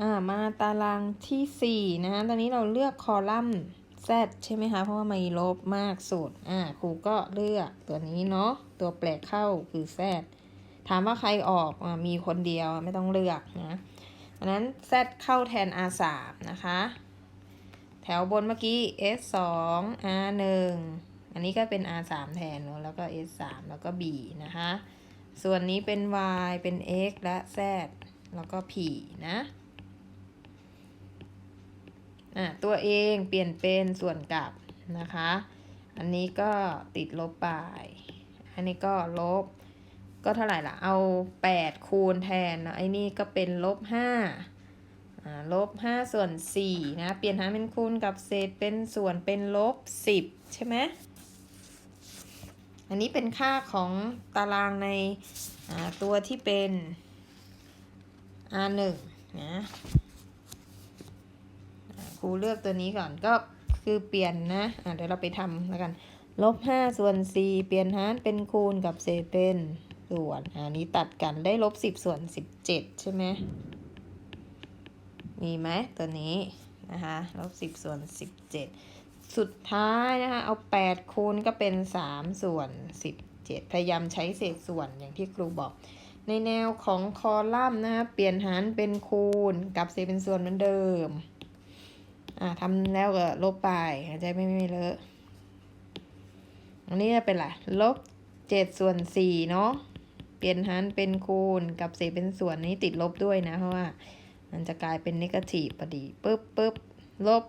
อ่ามาตารางที่สี่นะตอนนี้เราเลือกคอลัมน์ Z ใช่ไหมคะ เพราะว่ามีลบมากสุดอ่าครูก็เลือกตัวนี้เนาะตัวแปลกเข้าคือ Z ถามว่าใครออกอ่ามีคนเดียวไม่ต้องเลือกนะอันนั้น Z เข้าแทน R 3 นะคะ แถวบนเมื่อกี้ S 2 R 1 อันนี้ก็เป็น R 3 แทนเนาะแล้วก็ S 3 แล้วก็ B นะคะ ส่วนนี้เป็น Y เป็น X และ Z แล้วก็ P นะ ตัวเองเปลี่ยนเป็นส่วนกลับนะคะ อันนี้ก็ติดลบไป อันนี้ก็ลบ ก็เท่าไหร่ล่ะ เอา 8 คูณแทนนะไอ้นี่ก็เป็นลบ5อ่าลบ5ส่วน4นะ เปลี่ยนหารเป็นคูณกับเศษเป็นส่วนเป็นลบ 10 ใช่ไหม อันนี้เป็นค่าของตารางในตัวที่เป็น R1 นะ รูเลือกตัวนี้ก่อนก็คือเปลี่ยนนะอะเดี๋ยวเราไปทำแล้วกันลบห้าส่วนสี่เปลี่ยนหารเป็นคูณกับเศษเป็นส่วนอันนี้ตัดกันได้ลบสิบส่วนสิบเจ็ดใช่ไหมมีไหมตัวนี้นะคะลบสิบส่วนสิบเจ็ดสุดท้ายนะคะเอาแปดคูณก็เป็นสามส่วนสิบเจ็ดพยายามใช้เศษส่วนอย่างที่ครูบอก ในแนวของคอลัมน์นะคะเปลี่ยนหารเป็นคูณกับเศษเป็นส่วนเหมือนเดิม อ่าทำแล้วก็ลบไปหายใจไม่ไม่เลอะ อันนี้จะเป็นไรลบเจ็ดส่วนสี่เนาะ เปลี่ยนหารเป็นคูณกับเศษเป็นส่วนนี้ติดลบด้วยนะ เพราะว่า มันจะกลายเป็นนิเกทีฟพอดีปึ๊บปึ๊บลบ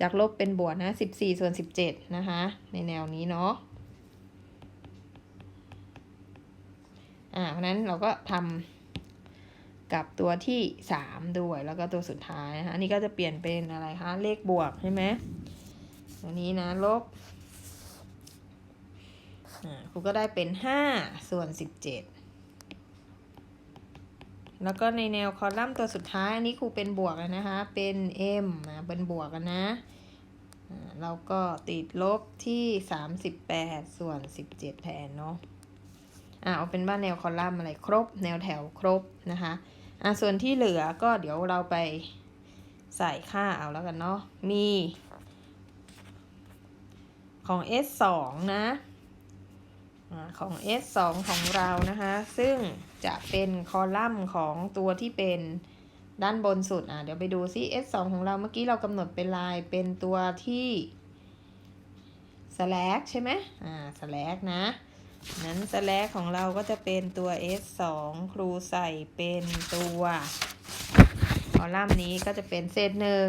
จากลบเป็นบวกนะสิบสี่ส่วนสิบเจ็ดนะคะ ในแนวนี้เนาะอ่าเพราะนั้นเราก็ทำ กับตัวที่สามด้วยแล้วก็ตัวสุดท้ายนะคะอันนี้ก็จะเปลี่ยนเป็นอะไรคะเลขบวกใช่ไหมตัวนี้นะลบครูก็ได้เป็นห้าส่วนสิบเจ็ดแล้วก็ในแนวคอลัมน์ตัวสุดท้าย อันนี้ครูเป็นบวกนะคะ เป็น m นะเป็นบวกกันนะเราก็ติดลบที่สามสิบแปดส่วนสิบเจ็ดแทนเนาะอ่าเอาเป็นว่าแนวคอลัมน์อะไรครบ แนวแถวครบนะคะ อะส่วนที่เหลือก็เดี๋ยวเราไปใส่ค่าเอาแล้วกันเนาะ มีของ S 2นะของ S 2ของเรานะคะ ซึ่งจะเป็นคอลัมน์ของตัวที่เป็นด้านบนสุด อะ เดี๋ยวไปดูซิ S 2ของเราเมื่อกี้เรากำหนดเป็นลายเป็นตัวที่ slash ใช่ไหมอ่า slash นะ นั้นสแลกของเราก็จะเป็นตัว s 2ครูใส่เป็นตัวคอลัมน์นี้ก็จะเป็นเศษหนึ่ง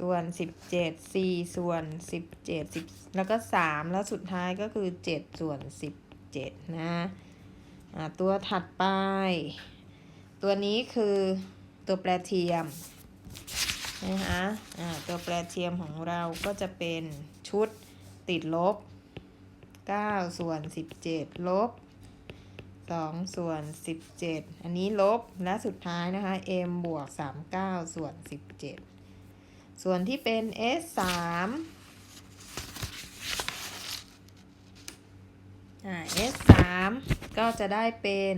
ส่วนสิบเจ็ดสี่ส่วนสิบเจ็ดสิบแล้วก็สามแล้วสุดท้ายก็คือเจ็ดส่วนสิบเจ็ดนะอ่าตัวถัดไป ตัวนี้คือตัวแปรเทียมนะคะอ่าตัวแปรเทียมของเราก็จะเป็นชุดติดลบ 9 ส่วน 17 ลบ 2 ส่วน 17 อันนี้ลบและสุดท้ายนะคะ m บวก 39 ส่วน 17 ส่วนที่เป็น s 3อ่า s 3ก็จะได้เป็น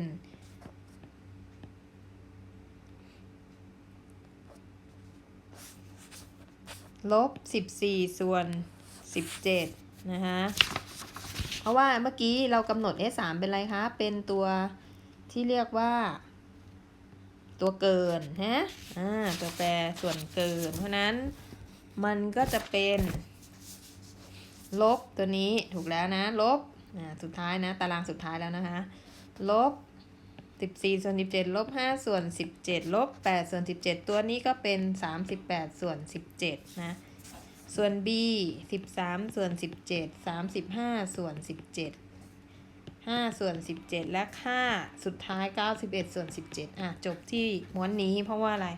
ลบ 14 ส่วน 17 นะคะ ราะว่าเมื่อกี้เรากำหนด S 3เป็นอะไรคะ เป็นตัวที่เรียกว่า ตัวเกินฮะอ่าตัวแปรส่วนเกิน เพราะนั้นมันก็จะเป็น ลบตัวนี้ถูกแล้วนะ ลบอ่าสุดท้ายนะ ตารางสุดท้ายแล้วนะคะ ลบ14ส่วน17ลบ5ส่วน17ลบ8ส่วน17ตัวนี้ก็เป็น38ส่วน17นะ ส่วน b 13 ส่วน 17 35 ส่วน 17 5 ส่วน 17 และค่าสุดท้าย 91 ส่วน 17 อะ จบที่ม้วนนี้เพราะว่าอะไร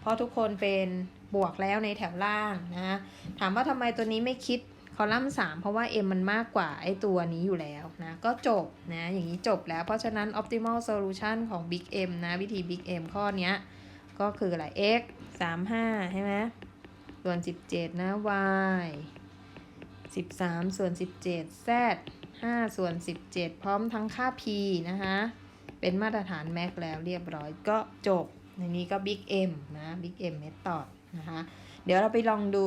เพราะทุกคนเป็นบวกแล้วในแถวล่างนะ ถามว่าทำไมตัวนี้ไม่คิดคอลัมน์ 3 เพราะว่า m มันมากกว่าไอตัวนี้อยู่แล้วนะ ก็จบนะ อย่างนี้จบแล้ว เพราะฉะนั้น optimal solution ของ big M นะ วิธี big M ข้อนี้ก็คืออะไร x 35 ใช่ไหม ส่วน 17 นะ y 13 ส่วน 17 z 5 ส่วน 17 พร้อมทั้งค่า p นะคะ เป็นมาตรฐานแม็กแล้วเรียบร้อยก็จบ ในนี้ก็ Big M นะ Big M Method นะคะ เดี๋ยวเราไปลองดู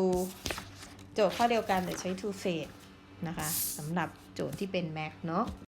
โจทย์ข้อเดียวกันแต่ใช้ two phase นะคะสำหรับโจทย์ที่เป็น Mac เนาะ